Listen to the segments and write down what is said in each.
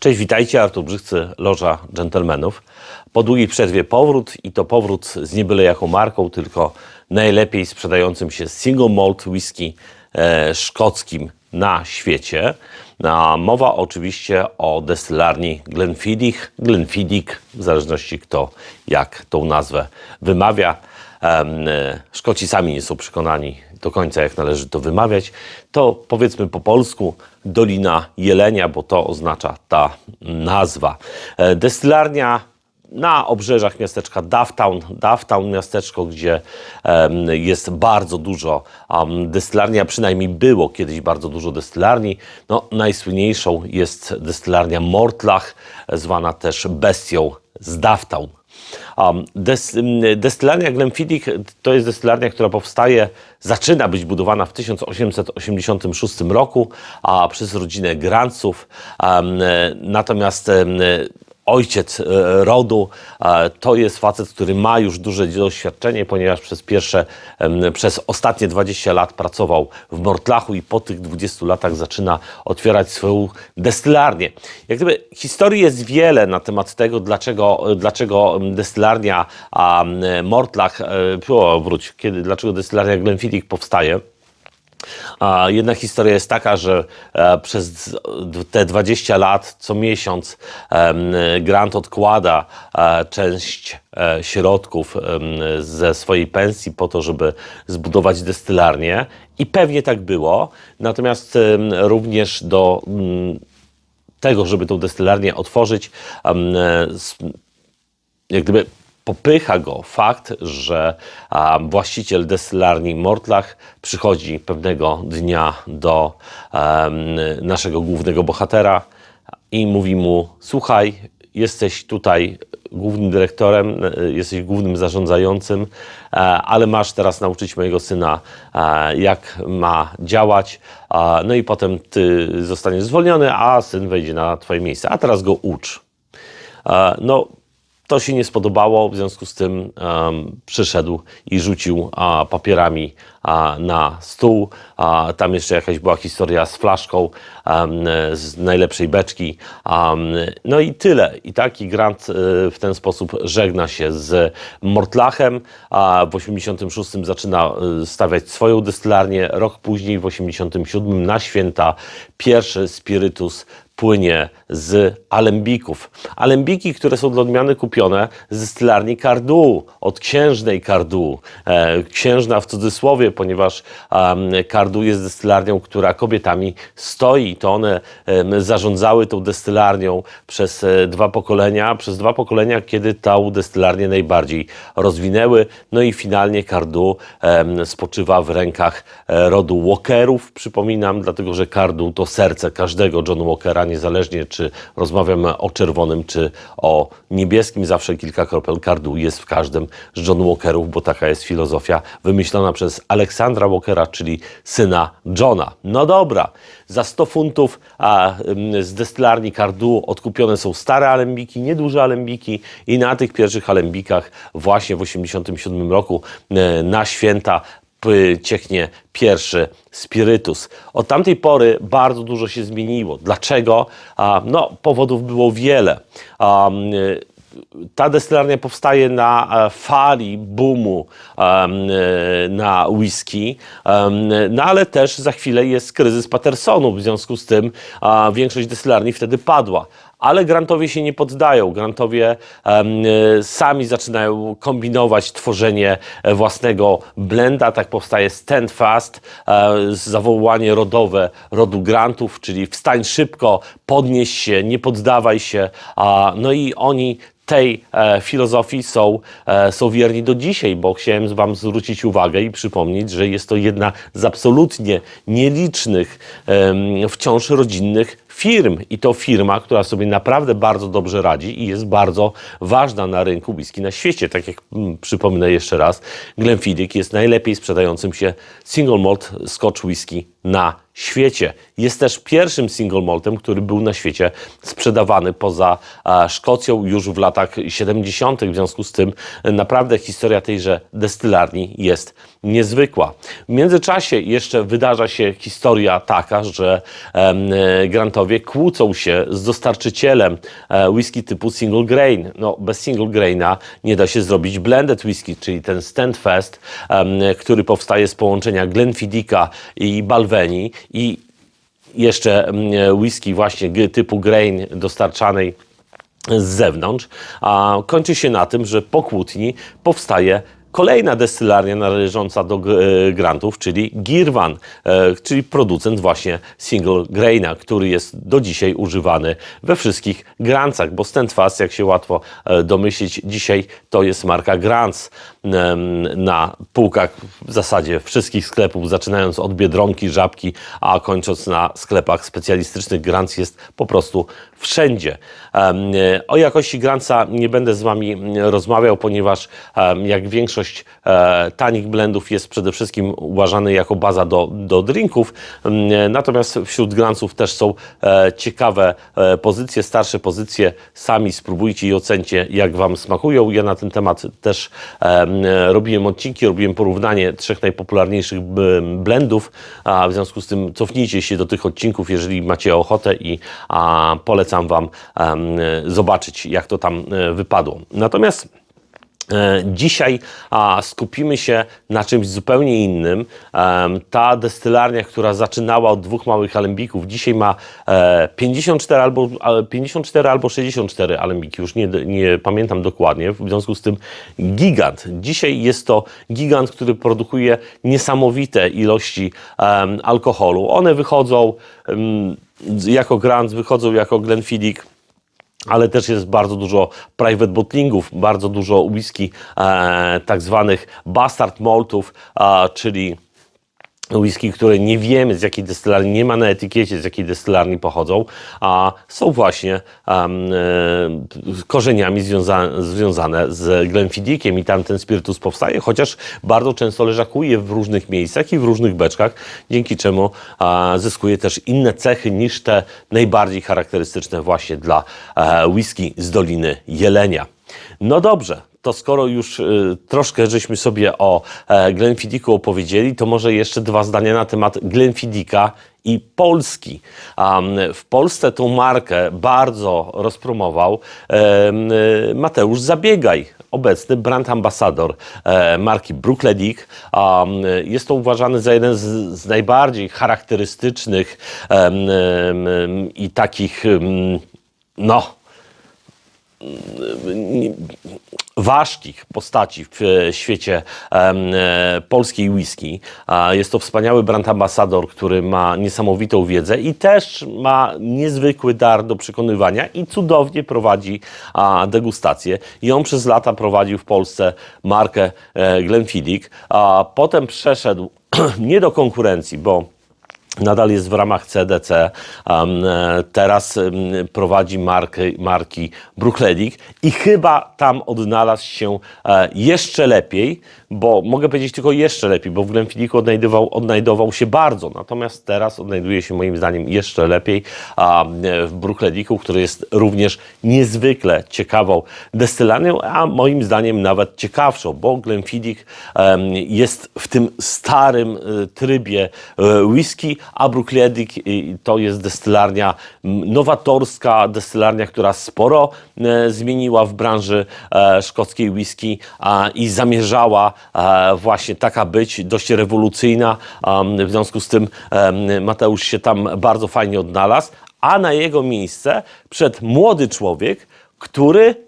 Cześć, witajcie, Artur Brzydcy, Loża Dżentelmenów. Po długiej przerwie powrót i to powrót z nie byle jaką marką, tylko najlepiej sprzedającym się single malt whisky e, szkockim na świecie. Mowa oczywiście o destylarni Glenfiddich, Glenfiddich, w zależności kto jak tą nazwę wymawia. E, Szkoci sami nie są przekonani do końca, jak należy to wymawiać. To powiedzmy po polsku Dolina Jelenia, bo to oznacza ta nazwa. E, Destylarnia na obrzeżach miasteczka Dufftown. Dufftown miasteczko, gdzie jest bardzo dużo destylarni, a przynajmniej było kiedyś bardzo dużo destylarni. No, najsłynniejszą jest destylarnia Mortlach, zwana też Bestią z Dufftown. Des, destylarnia Glenfiddich to jest destylarnia, która powstaje, zaczyna być budowana w 1886 roku a przez rodzinę Grantsów. E, natomiast ojciec e, rodu to jest facet, który ma już duże doświadczenie, ponieważ przez pierwsze, przez ostatnie 20 lat pracował w Mortlachu i po tych 20 latach zaczyna otwierać swoją destylarnię. Jak gdyby historii jest wiele na temat tego, dlaczego, dlaczego destylarnia a, Mortlach, e, o, wróć, kiedy, dlaczego destylarnia Glenfiddich powstaje. A jedna historia jest taka, że e, przez te 20 lat co miesiąc Grant odkłada e, część e, środków ze swojej pensji po to, żeby zbudować destylarnię i pewnie tak było. Natomiast również do tego, żeby tą destylarnię otworzyć, jak gdyby popycha go fakt, że właściciel destylarni Mortlach przychodzi pewnego dnia do naszego głównego bohatera i mówi mu: Słuchaj, jesteś tutaj głównym dyrektorem, e, jesteś głównym zarządzającym, e, ale masz teraz nauczyć mojego syna, e, jak ma działać. No i potem ty zostaniesz zwolniony, a syn wejdzie na twoje miejsce. A teraz go ucz. No, to się nie spodobało, w związku z tym em, przyszedł i rzucił a, papierami a, na stół. A, tam jeszcze jakaś była historia z flaszką em, z najlepszej beczki. Em, no i tyle. I taki Grant e, w ten sposób żegna się z Mortlachem. A w 86 zaczyna e, stawiać swoją destylarnię. Rok później, w 87 na święta, pierwszy spirytus płynie z alembików. Alembiki, które są dla odmiany kupione z destylarni Cardu, od księżnej Cardu. E, księżna w cudzysłowie, ponieważ um, Cardu jest destylarnią, która kobietami stoi. To one zarządzały tą destylarnią przez e, dwa pokolenia, przez dwa pokolenia, kiedy tą destylarnię najbardziej rozwinęły. No i finalnie Cardu spoczywa w rękach e, rodu Walkerów, przypominam, dlatego że Cardu to serce każdego John Walkera, niezależnie czy rozmawiamy o czerwonym, czy o niebieskim, zawsze kilka kropel Cardu jest w każdym z John Walkerów, bo taka jest filozofia wymyślona przez Aleksandra Walkera, czyli syna Johna. No dobra, za 100 funtów a, ym, z destylarni Cardu odkupione są stare alembiki, nieduże alembiki i na tych pierwszych alembikach właśnie w 1987 roku e, na święta cieknie pierwszy spirytus. Od tamtej pory bardzo dużo się zmieniło. Dlaczego? No, powodów było wiele. Ta destylarnia powstaje na e, fali boomu em, e, na whisky, no ale też za chwilę jest kryzys Patersonu, w związku z tym większość destylarni wtedy padła. Ale grantowie się nie poddają. Grantowie e, sami zaczynają kombinować tworzenie e, własnego blenda. Tak powstaje Stand Fast, e, zawołanie rodowe rodu grantów, czyli wstań szybko, podnieś się, nie poddawaj się. A, no i oni tej e, filozofii są, e, są wierni do dzisiaj, bo chciałem Wam zwrócić uwagę i przypomnieć, że jest to jedna z absolutnie nielicznych em, wciąż rodzinnych firm. I to firma, która sobie naprawdę bardzo dobrze radzi i jest bardzo ważna na rynku whisky na świecie. Tak jak mm, przypomnę jeszcze raz, Glenfiddich jest najlepiej sprzedającym się single malt Scotch whisky na świecie. Jest też pierwszym single maltem, który był na świecie sprzedawany poza Szkocją już w latach 70. W związku z tym e, naprawdę historia tejże destylarni jest niezwykła. W międzyczasie jeszcze wydarza się historia taka, że e, grantowie kłócą się z dostarczycielem e, whisky typu single grain. No, bez single graina nie da się zrobić blended whisky, czyli ten Standfast, em, który powstaje z połączenia Glenfiddicha i Balvenie i jeszcze mm, whisky właśnie typu grain dostarczanej z zewnątrz, a kończy się na tym, że po kłótni powstaje kolejna destylarnia należąca do e, grantów, czyli Girvan, e, czyli producent właśnie single graina, który jest do dzisiaj używany we wszystkich grancach, bo Standfast, jak się łatwo e, domyślić, dzisiaj to jest marka Grants na półkach w zasadzie wszystkich sklepów, zaczynając od Biedronki, Żabki, a kończąc na sklepach specjalistycznych. Grants jest po prostu wszędzie. E, O jakości Grantsa nie będę z Wami rozmawiał, ponieważ jak większość e, tanich blendów jest przede wszystkim uważany jako baza do, do drinków, e, natomiast wśród Grantsów też są ciekawe pozycje, starsze pozycje. Sami spróbujcie i ocencie, jak Wam smakują. Ja na ten temat też em, robiłem odcinki, robiłem porównanie trzech najpopularniejszych blendów, w związku z tym cofnijcie się do tych odcinków, jeżeli macie ochotę i a, polecam Wam e, zobaczyć, jak to tam e, wypadło. Natomiast E, Dzisiaj skupimy się na czymś zupełnie innym. Ta destylarnia, która zaczynała od dwóch małych alembików, dzisiaj ma e, 54, albo, ale 54 albo 64 alembiki, już nie, nie pamiętam dokładnie. W związku z tym gigant. Dzisiaj jest to gigant, który produkuje niesamowite ilości alkoholu. One wychodzą jako Grant, wychodzą jako Glenfiddich ale też jest bardzo dużo private bottlingów, bardzo dużo whisky e, tak zwanych bastard maltów, e, czyli whisky, które nie wiemy z jakiej destylarni, nie ma na etykiecie z jakiej destylarni pochodzą, a są właśnie em, e, korzeniami związa związane z Glenfiddichiem i tam ten spirytus powstaje, chociaż bardzo często leżakuje w różnych miejscach i w różnych beczkach, dzięki czemu e, zyskuje też inne cechy niż te najbardziej charakterystyczne właśnie dla e, whisky z Doliny Jelenia. No dobrze, to skoro już y, troszkę żeśmy sobie o e, opowiedzieli, to może jeszcze dwa zdania na temat Glenfiddicha i Polski. W Polsce tą markę bardzo rozpromował y, Mateusz Zabiegaj, obecny brand ambasador e, marki Brookledik. Um, jest to uważany za jeden z, z najbardziej charakterystycznych i takich, no, ważkich postaci w e, świecie e, polskiej whisky. Jest to wspaniały brand ambasador, który ma niesamowitą wiedzę i też ma niezwykły dar do przekonywania i cudownie prowadzi degustację. I on przez lata prowadził w Polsce markę e, Glenfiddich, a potem przeszedł nie do konkurencji, bo Nadal jest w ramach CDC. E, teraz prowadzi marki, marki Bruchledik i chyba tam odnalazł się e, jeszcze lepiej, bo mogę powiedzieć tylko jeszcze lepiej, bo w Glenfiddichu odnajdował, odnajdował się bardzo, natomiast teraz odnajduje się moim zdaniem jeszcze lepiej e, w Bruchlediku, który jest również niezwykle ciekawą destylarnią, a moim zdaniem nawet ciekawszą, bo Glenfiddich jest w tym starym trybie whisky, a y, to jest destylarnia nowatorska, destylarnia, która sporo e, zmieniła w branży e, szkockiej whisky i zamierzała e, właśnie taka być, dość rewolucyjna. W związku z tym Mateusz się tam bardzo fajnie odnalazł, a na jego miejsce przed młody człowiek, który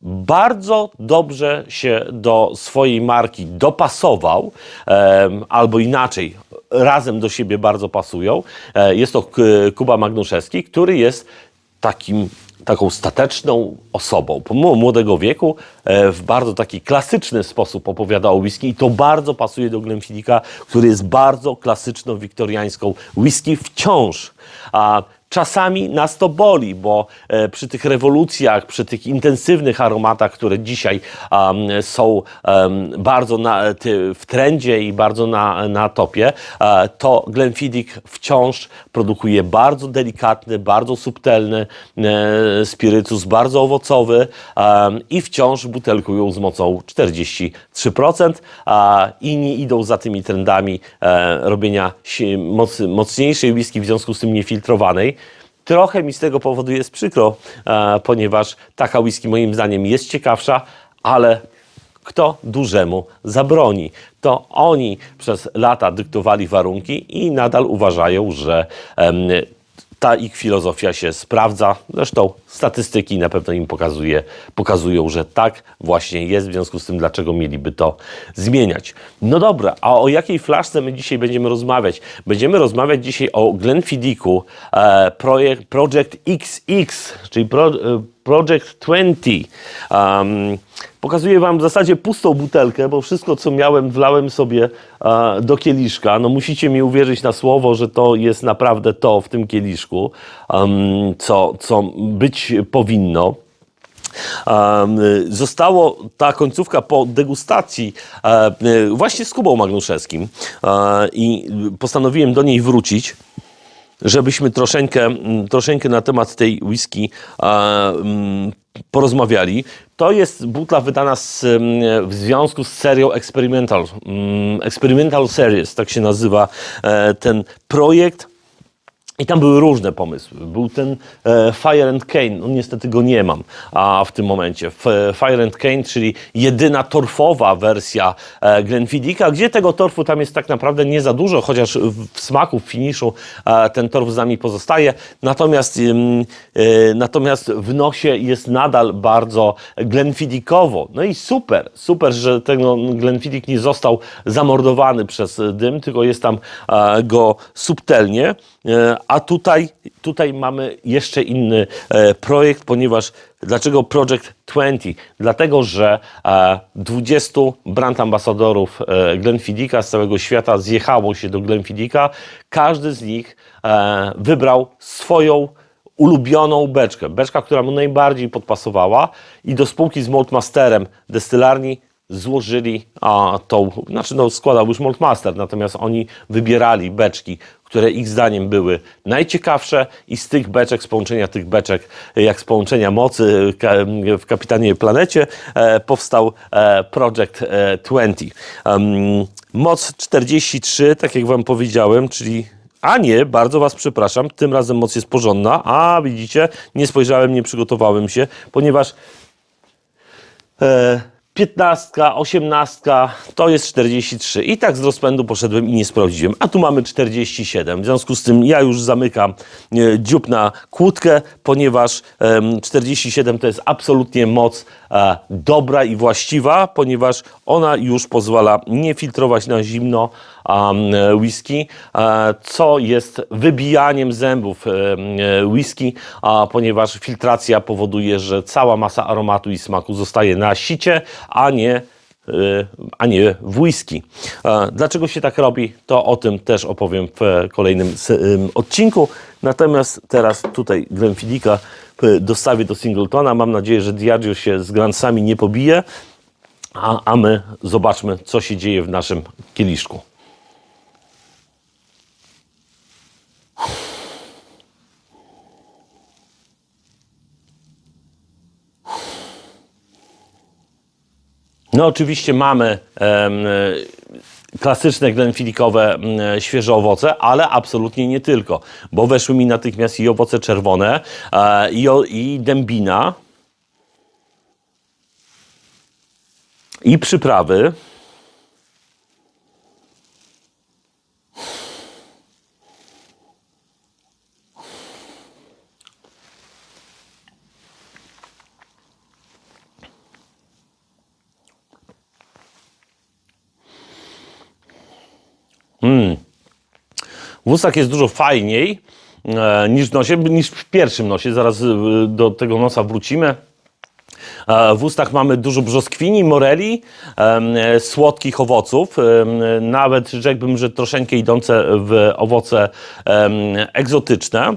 bardzo dobrze się do swojej marki dopasował, albo inaczej, razem do siebie bardzo pasują. E, jest to Kuba Magnuszewski, który jest takim, taką stateczną osobą. Pomimo młodego wieku e, w bardzo taki klasyczny sposób opowiada o whisky i to bardzo pasuje do Glenfiddicha, który jest bardzo klasyczną, wiktoriańską whisky wciąż. A Czasami nas to boli, bo e, przy tych rewolucjach, przy tych intensywnych aromatach, które dzisiaj em, są em, bardzo na, ty, w trendzie i bardzo na, na topie, e, to Glenfiddich wciąż produkuje bardzo delikatny, bardzo subtelny e, spirytus, bardzo owocowy i wciąż butelkują z mocą 43%. A inni idą za tymi trendami e, robienia moc, mocniejszej whisky, w związku z tym niefiltrowanej. Trochę mi z tego powodu jest przykro, e, ponieważ taka whisky moim zdaniem jest ciekawsza, ale kto dużemu zabroni? To oni przez lata dyktowali warunki i nadal uważają, że ta ich filozofia się sprawdza. Zresztą statystyki na pewno im pokazuje, pokazują, że tak właśnie jest. W związku z tym, dlaczego mieliby to zmieniać? No dobra, a o jakiej flaszce my dzisiaj będziemy rozmawiać? Będziemy rozmawiać dzisiaj o Glenfiddichu e, projekt, Project XX, czyli pro, e, Project 20. Um, pokazuję Wam w zasadzie pustą butelkę, bo wszystko, co miałem, wlałem sobie e, do kieliszka. No musicie mi uwierzyć na słowo, że to jest naprawdę to w tym kieliszku, um, co, co być powinno. Zostało ta końcówka po degustacji e, właśnie z Kubą Magnuszewskim e, i postanowiłem do niej wrócić żebyśmy troszeczkę, troszeczkę na temat tej whisky e, porozmawiali. To jest butla wydana z, w związku z serią Experimental, Experimental Series, tak się nazywa ten projekt. I tam były różne pomysły. Był ten e, Fire and Cane, no niestety go nie mam a w tym momencie. F, Fire and Cane, czyli jedyna torfowa wersja e, Glenfiddicha, gdzie tego torfu tam jest tak naprawdę nie za dużo, chociaż w, smaku, w finiszu e, ten torf z nami pozostaje. Natomiast, e, natomiast w nosie jest nadal bardzo Glenfiddichowo. No i super, super, że ten Glenfiddich nie został zamordowany przez dym, tylko jest tam e, go subtelnie. E, A tutaj, tutaj mamy jeszcze inny e, projekt, ponieważ dlaczego Project 20? Dlatego, że e, 20 brand ambasadorów e, Glenfiddicha z całego świata zjechało się do Glenfiddicha. Każdy z nich e, wybrał swoją ulubioną beczkę. Beczka, która mu najbardziej podpasowała i do spółki z Maltmasterem destylarni złożyli a, tą, znaczy no składał już Maltmaster, natomiast oni wybierali beczki, które ich zdaniem były najciekawsze i z tych beczek, z połączenia tych beczek, jak z połączenia mocy w Kapitanie Planecie, e, powstał e, Project e, 20. Em, moc 43, tak jak Wam powiedziałem, czyli a nie, bardzo Was przepraszam, tym razem moc jest porządna. A widzicie, nie spojrzałem, nie przygotowałem się, ponieważ e, 15, 18 to jest 43. I tak z rozpędu poszedłem i nie sprawdziłem. A tu mamy 47. W związku z tym ja już zamykam e, dziób na kłódkę, ponieważ em, 47 to jest absolutnie moc e, dobra i właściwa, ponieważ ona już pozwala nie filtrować na zimno whisky, e, co jest wybijaniem zębów e, whisky, ponieważ filtracja powoduje, że cała masa aromatu i smaku zostaje na sicie, a nie a nie w whisky. E, Dlaczego się tak robi, to o tym też opowiem w e, kolejnym odcinku. Natomiast teraz tutaj Glenfiddicha dostawię do Singletona. Mam nadzieję, że Diageo się z Grandsami nie pobije, a, a my zobaczmy, co się dzieje w naszym kieliszku. No oczywiście mamy e, klasyczne glenfidikowe em, świeże owoce, ale absolutnie nie tylko, bo weszły mi natychmiast i owoce czerwone, e, i, i dębina, i przyprawy. W ustach jest dużo fajniej e, niż w nosie, niż w pierwszym nosie. Zaraz e, do tego nosa wrócimy. E, W ustach mamy dużo brzoskwini, moreli, e, słodkich owoców, em, nawet rzekłbym, że troszeczkę idące w owoce em, egzotyczne.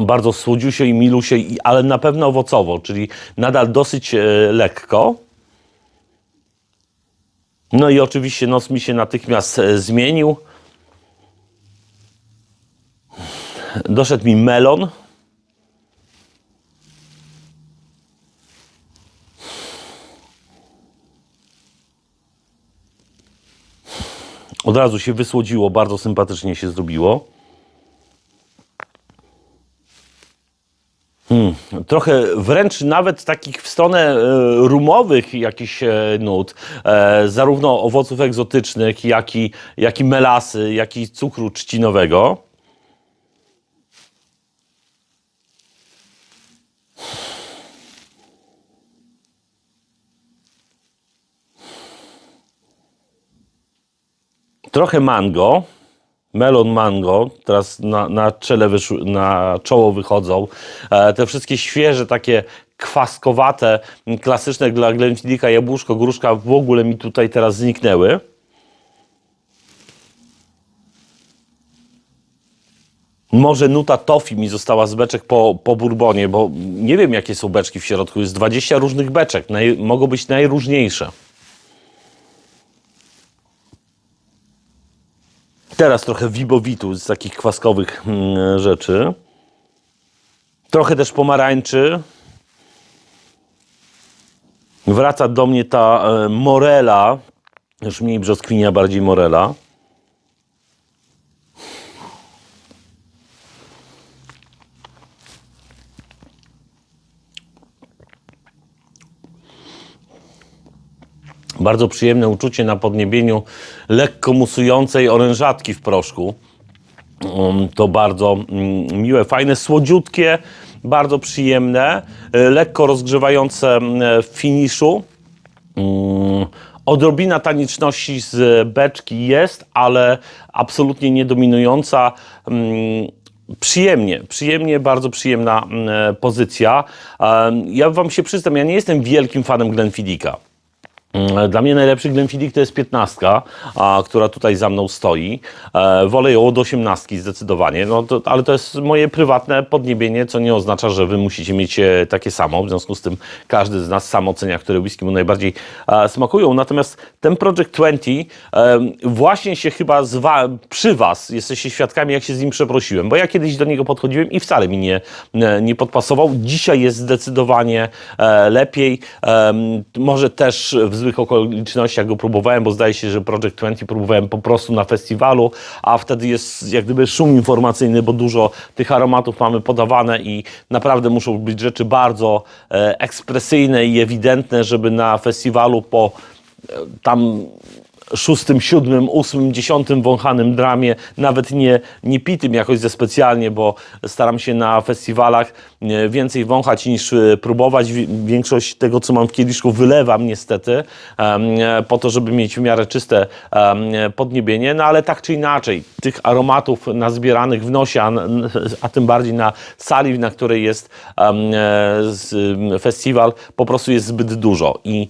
bardzo słodziusio i milusie, ale na pewno owocowo, czyli nadal dosyć e, lekko. No i oczywiście nos mi się natychmiast e, zmienił. Doszedł mi melon. Od razu się wysłodziło, bardzo sympatycznie się zrobiło. Trochę wręcz nawet takich w stronę e, rumowych jakichś e, nut, e, zarówno owoców egzotycznych, jak i, jak i melasy, jak i cukru trzcinowego. Trochę mango, melon mango, teraz na, na, czele wyszły, na czoło wychodzą. E, te wszystkie świeże, takie kwaskowate, klasyczne dla Glenfidika, jabłuszko, gruszka w ogóle mi tutaj teraz zniknęły. Może nuta tofi mi została z beczek po, po bourbonie, bo nie wiem jakie są beczki w środku. Jest 20 różnych beczek, naj, mogą być najróżniejsze. Teraz trochę wibowitu z takich kwaskowych mm, rzeczy. Trochę też pomarańczy. Wraca do mnie ta e, morela, już mniej brzoskwinia, bardziej morela. Bardzo przyjemne uczucie na podniebieniu lekko musującej orężatki w proszku. Um, To bardzo mm, miłe, fajne, słodziutkie, bardzo przyjemne, e, lekko rozgrzewające mm, w finiszu. Mm, Odrobina taniczności z beczki jest, ale absolutnie nie dominująca. Mm, Przyjemnie, przyjemnie, bardzo przyjemna mm, pozycja. Ja wam się przyznam, ja nie jestem wielkim fanem Glenfidika. Mm, Dla mnie najlepszy Glenfiddich to jest 15, a, która tutaj za mną stoi. E, wolę ją od 18 zdecydowanie, no to, ale to jest moje prywatne podniebienie, co nie oznacza, że wy musicie mieć e, takie samo. W związku z tym każdy z nas sam ocenia, które whisky mu najbardziej e, smakują. Natomiast ten Project 20 e, właśnie się chyba z wa- przy was jesteście świadkami, jak się z nim przeprosiłem, bo ja kiedyś do niego podchodziłem i wcale mi nie, nie, nie podpasował. Dzisiaj jest zdecydowanie e, lepiej. Em, może też w złych okolicznościach go próbowałem, bo zdaje się, że Project 20 próbowałem po prostu na festiwalu, a wtedy jest jak gdyby szum informacyjny, bo dużo tych aromatów mamy podawane i naprawdę muszą być rzeczy bardzo e, ekspresyjne i ewidentne, żeby na festiwalu po e, tam szóstym, siódmym, ósmym, dziesiątym wąchanym dramie, nawet nie, nie pitym jakoś ze specjalnie, bo staram się na festiwalach e, więcej wąchać niż e, próbować. Wi- Większość tego, co mam w kieliszku, wylewam niestety, e, po to, żeby mieć w miarę czyste podniebienie, no ale tak czy inaczej, tych aromatów nazbieranych w nosie, a, a tym bardziej na sali, na której jest festiwal, po prostu jest zbyt dużo i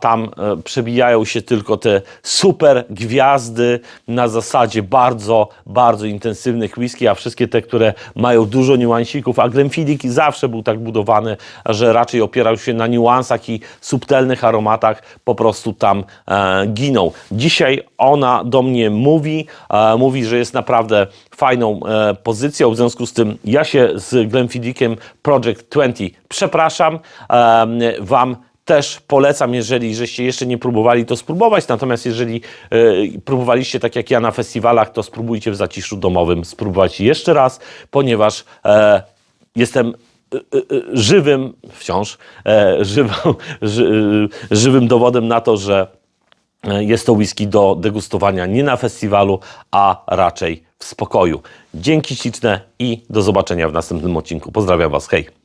tam przebijają się tylko te super gwiazdy na zasadzie bardzo, bardzo intensywnych whisky, a wszystkie te, które mają dużo niuansików, a Glenfiddich zawsze był tak budowany, że raczej opierał się na niuansach i subtelnych aromatach, po prostu tam e, ginął. Dzisiaj ona do mnie mówi, e, mówi, że jest naprawdę fajną e, pozycją, w związku z tym ja się z Glenfiddichiem Project 20 przepraszam, e, Wam też polecam, jeżeli żeście jeszcze nie próbowali, to spróbować. Natomiast jeżeli e, próbowaliście tak jak ja na festiwalach, to spróbujcie w zaciszu domowym spróbować jeszcze raz, ponieważ e, jestem e, e, żywym, wciąż e, żywą, ży, żywym dowodem na to, że jest to whisky do degustowania nie na festiwalu, a raczej w spokoju. Dzięki śliczne i do zobaczenia w następnym odcinku. Pozdrawiam Was, hej!